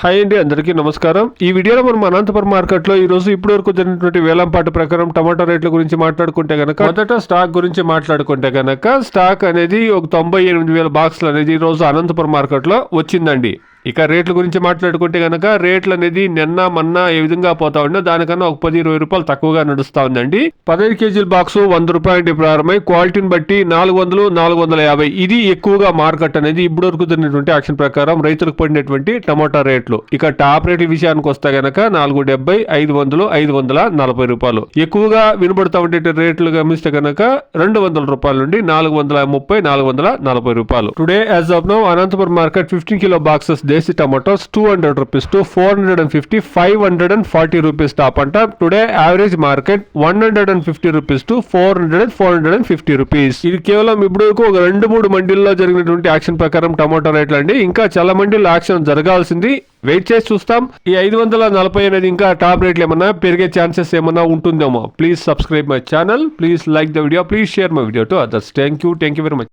Hi అండి అందరికీ నమస్కారం. ఈ వీడియోలో మనం అనంతపురం మార్కెట్లో ఈ రోజు ఇప్పటి వరకు జరిగినటువంటి వేలంపాట ప్రకారం టమాటో రేట్ల గురించి మాట్లాడుకుంటే గనక మొదట స్టాక్ గురించి మాట్లాడుకుంటే గనక స్టాక్ అనేది ఒక తొంభై ఎనిమిది వేల బాక్సులు అనేది ఈ రోజు అనంతపురం మార్కెట్లో వచ్చిందండి. ఇక రేట్ల గురించి మాట్లాడుకుంటే గనక రేట్లు అనేది నిన్న మొన్న ఏ విధంగా పోతా ఉండే దానికన్నా ఒక పది ఇరవై రూపాయలు తక్కువగా నడుస్తా ఉందండి. పదహైదు కేజీల బాక్స్ వంద రూపాయల ప్రారంభమై క్వాలిటీని బట్టి నాలుగు వందలు నాలుగు వందల యాభై. ఇది ఎక్కువగా మార్కెట్ అనేది ఇప్పుడు వరకు జరిగినటువంటి యాక్షన్ ప్రకారం రైతులకు పడినటువంటి టమాటా రేట్లు. ఇక టాప్ రేట్ల విషయానికి వస్తే గనక నాలుగు డెబ్బై ఐదు వందలు ఐదు వందల నలభై రూపాయలు. ఎక్కువగా వినబడతా ఉండే రేట్లు గమనిస్తే గనక రెండు వందల రూపాయల నుండి నాలుగు వందల ముప్పై నాలుగు వందల నలభై రూపాయలు. Today as of now Anantapuram market fifteen kilo boxes desi tomatoes two hundred rupees to four hundred and fifty five hundred and forty rupees top అంట. Today average market one hundred and fifty rupees to four hundred and four hundred and fifty rupees ఇది కేవలం ఇప్పుడు వరకు ఒక రెండు మూడు మండీల్లో జరిగినటువంటి action ప్రకారం టమాటో రేట్లు అండి. ఇంకా చాలా మండీల్లో యాక్షన్ జరగాల్సింది. వెయిట్ చేసి చూస్తాం. ఈ ఐదు వందల నలభై అనేది ఇంకా టాప్ రేట్లు ఏమన్నా పెరిగే ఛాన్సెస్ ఏమన్నా ఉంటుందేమో. Please subscribe my channel please like the video please share my video to others thank you thank you very much